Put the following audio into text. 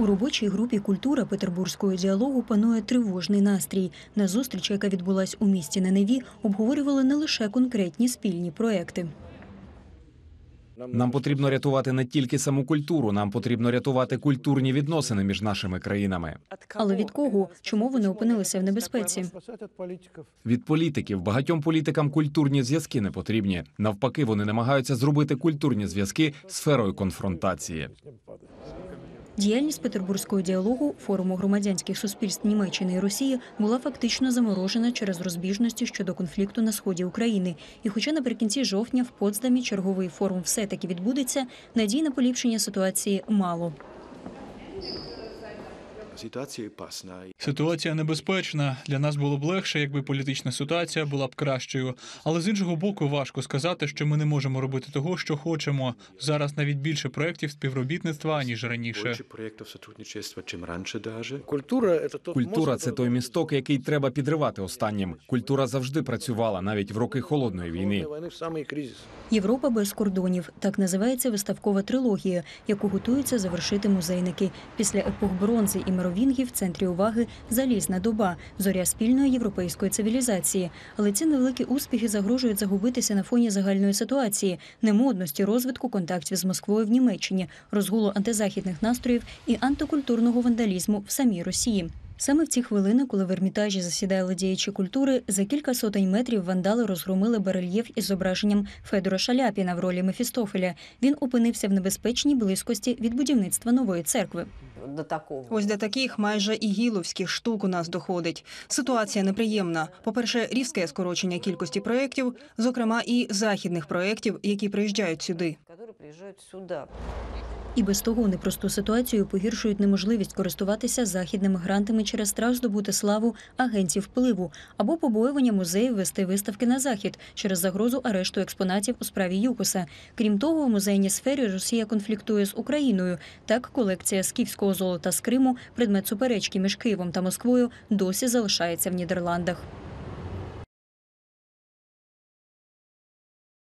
У робочій групі Культура петербурзького діалогу панує тривожний настрій. На зустрічі, яка відбулась у місті на Неві, обговорювали не лише конкретні спільні проекти. Нам потрібно рятувати не тільки саму культуру, нам потрібно рятувати культурні відносини між нашими країнами. Але від кого? Чому вони опинилися в небезпеці? Від політиків багатьом політикам культурні зв'язки не потрібні. Навпаки, вони намагаються зробити культурні зв'язки сферою конфронтації. Діяльність петербурзького діалогу форуму громадянських суспільств Німеччини і Росії була фактично заморожена через розбіжності щодо конфлікту на сході України. І, хоча наприкінці жовтня в Потсдамі черговий форум все таки відбудеться, надій на поліпшення ситуації мало. Ситуація опасна. Ситуація небезпечна. Для нас було б легше, якби політична ситуація була б кращою. Але з іншого боку, важко сказати, що ми не можемо робити того, що хочемо. Зараз навіть більше проєктів співробітництва ніж раніше. Проєктів сотрудничества, чим раніше даже. Культура це Культура це той місток, який треба підривати останнім. Культура завжди працювала навіть в роки холодної війни. Європа без кордонів так називається виставкова трилогія, яку готуються завершити музейники. Після епох бронзи і меровінгів в центрі уваги залізна доба, зоря спільної європейської цивілізації. Але ці невеликі успіхи загрожують загубитися на фоні загальної ситуації, немодності розвитку контактів з Москвою в Німеччині, розгулу антизахідних настроїв і антикультурного вандалізму в самій Росії. Саме в ці хвилини, коли в Ермітажі засідали діячі культури, за кілька сотень метрів вандали розгромили барельєф із зображенням Федора Шаляпіна в ролі Мефістофеля. Він опинився в небезпечній близькості від будівництва нової церкви. До такого. Ось до таких майже ігіловських штук у нас доходить. Ситуація неприємна. По-перше, різке скорочення кількості проєктів, зокрема і західних проєктів, які приїжджають сюди. І без того непросту ситуацію погіршують неможливість користуватися західними грантами через страх здобути славу агентів впливу або побоювання музеїв вести виставки на захід через загрозу арешту експонатів у справі ЮКОСа. Крім того, в музейній сфері Росія конфліктує з Україною. Так, колекція скіфського золота з Криму, предмет суперечки між Києвом та Москвою, досі залишається в Нідерландах.